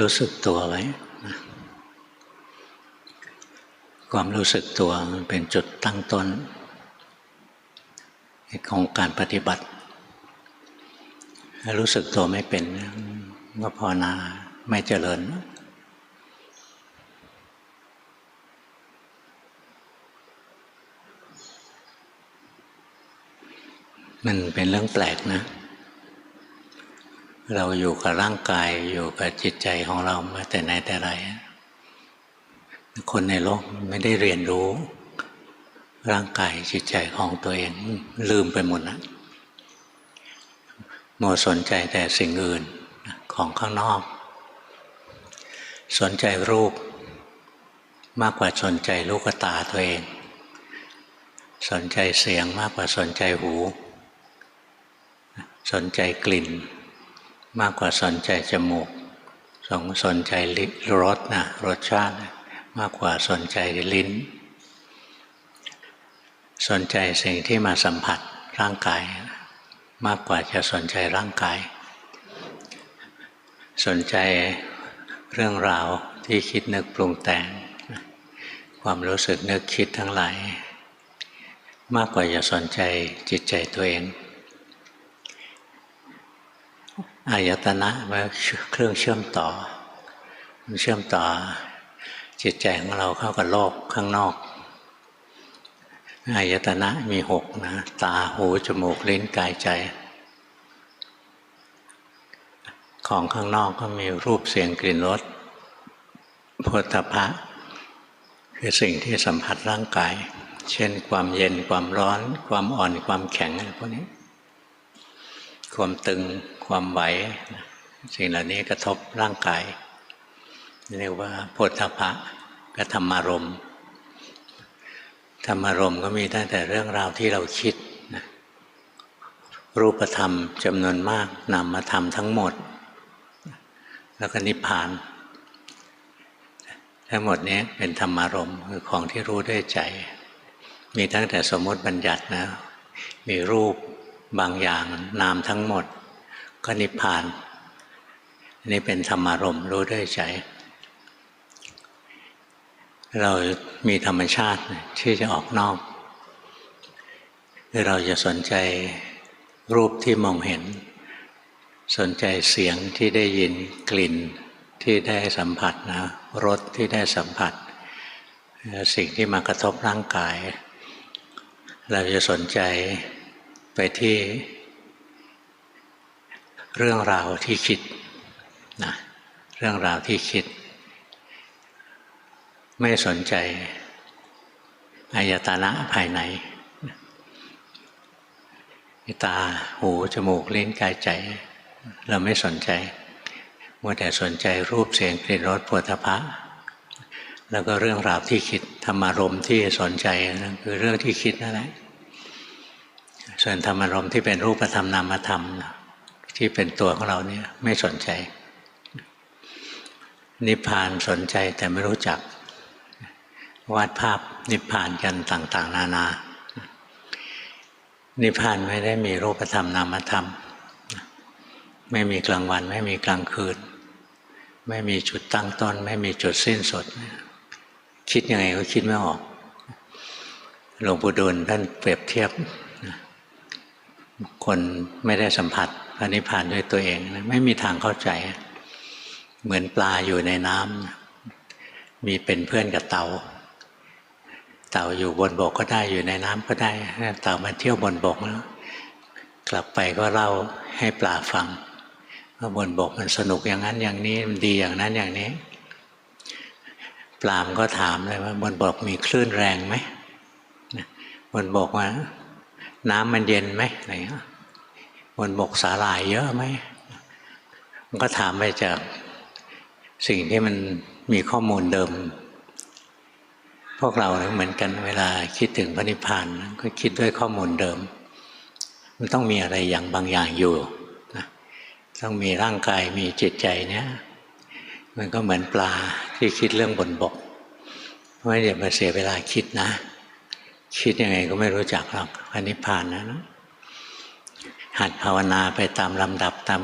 รู้สึกตัวไว้ความรู้สึกตัวมันเป็นจุดตั้งต้นของการปฏิบัติถ้ารู้สึกตัวไม่เป็นก็ภาวนาไม่เจริญ มันเป็นเรื่องแปลกนะ เราอยู่กับร่างกายอยู่กับจิตใจของเรามาแต่ไหนแต่ไร คนในโลกไม่ได้เรียนรู้ ร่างกายจิตใจของตัวเองลืมไปหมดนะโมสนใจแต่สิ่งอื่นของข้างนอก สนใจรูปมากกว่าสนใจลูกตาตัวเอง สนใจเสียงมากกว่าสนใจหู สนใจกลิ่น มากกว่าสนใจจมูกสงสนใจรสนะรสชาติมากกว่าสนใจลิ้น สนใจสิ่งที่มาสัมผัสร่างกาย มากกว่าจะสนใจร่างกาย สนใจเรื่องราวที่คิดนึกปรุงแต่ง ความรู้สึกนึกคิดทั้งหลาย มากกว่าจะสนใจจิตใจตัวเอง อายตนะมันเครื่องเชื่อมต่อ มันเชื่อมต่อ จิตใจของเราเข้ากับโลกข้างนอกอายตนะมีหกนะ ตาหู จมูกลิ้นกายใจ ของข้างนอกก็มีรูปเสียงกลิ่นรสโพธพะ คือสิ่งที่สัมผัสร่างกาย เช่น ความเย็นความร้อน ความอ่อนความแข็งอะไรพวกนี้ ความตึง ความไหวสิ่งเหล่านี้กระทบร่างกาย เรียกว่าโพธพะกัธรรมารมณ์ธรรมารมณ์ก็มีตั้งแต่เรื่องราวที่เราคิดนะรูปธรรมจำนวนมากนำมาทำทั้งหมด แล้วก็นิพพาน ทั้งหมดนี้เป็นธรรมารมณ์คือของที่รู้ด้วยใจ มีตั้งแต่สมมติบัญญัตินะ มีรูปบางอย่างนามทั้งหมด ก็นิพพานนนี้เป็นธรรมารมณ์รู้ด้วยใจ เรามีธรรมชาติที่จะออกนอกคือเราจะสนใจรูปที่มองเห็น สนใจเสียงที่ได้ยินกลิ่นที่ได้สัมผัสนะรสที่ได้สัมผัส สิ่งที่มากระทบร่างกาย เราจะสนใจไปที่ เรื่องราวที่คิดนะเรื่องราวที่คิด ไม่สนใจอายตนะภายในตาหูจมูกลิ้นกายใจ เราไม่สนใจมัวแต่สนใจรูปเสียงกลิ่นรสปวดทะแล้วก็เรื่องราวที่คิดธรรมารมที่สนใจนั่นคือเรื่องที่คิดนั่นแหละส่วนธรรมารมที่เป็นรูปธรรมนามธรรม ที่เป็นตัวของเราเนี่ยไม่สนใจ นิพพานสนใจแต่ไม่รู้จัก วาดภาพนิพพานกันต่าง ๆ นานา นิพพานไม่ได้มีรูปธรรมนามธรรม ไม่มีกลางวัน ไม่มีกลางคืน ไม่มีจุดตั้งต้น ไม่มีจุดสิ้นสุด คิดยังไงก็คิดไม่ออกหลวงปู่ดูลท่านเปรียบเทียบ คนไม่ได้สัมผัสพระนิพพานด้วยตัวเอง ไม่มีทางเข้าใจ เหมือนปลาอยู่ในน้ำมีเป็นเพื่อนกับเต่า เต่าอยู่บนบกก็ได้อยู่ในน้ำก็ได้ เต่ามาเที่ยวบนบกแล้วกลับไปก็เล่าให้ปลาฟังว่าบนบกมันสนุกอย่างนั้นอย่างนี้มันดีอย่างนั้นอย่างนี้ ปลามก็ถามเลยว่า บนบกมีคลื่นแรงไหมบนบกว่า น้ำมันเย็นไหมอะไรเงี้ยบนบกสาหร่ายเยอะไหมมันก็ถามไปจากสิ่งที่มันมีข้อมูลเดิม พวกเราเหมือนกันเวลาคิดถึงพระนิพพานก็คิดด้วยข้อมูลเดิม มันต้องมีอะไรอย่างบางอย่างอยู่นะต้องมีร่างกายมีจิตใจเนี้ยมันก็เหมือนปลาที่คิดเรื่องบนบกไม่อย่ามาเสียเวลาคิดนะ คิดยังไงก็ไม่รู้จักหรอกพระนิพพานนะหัดภาวนาไปตามลำดับตาม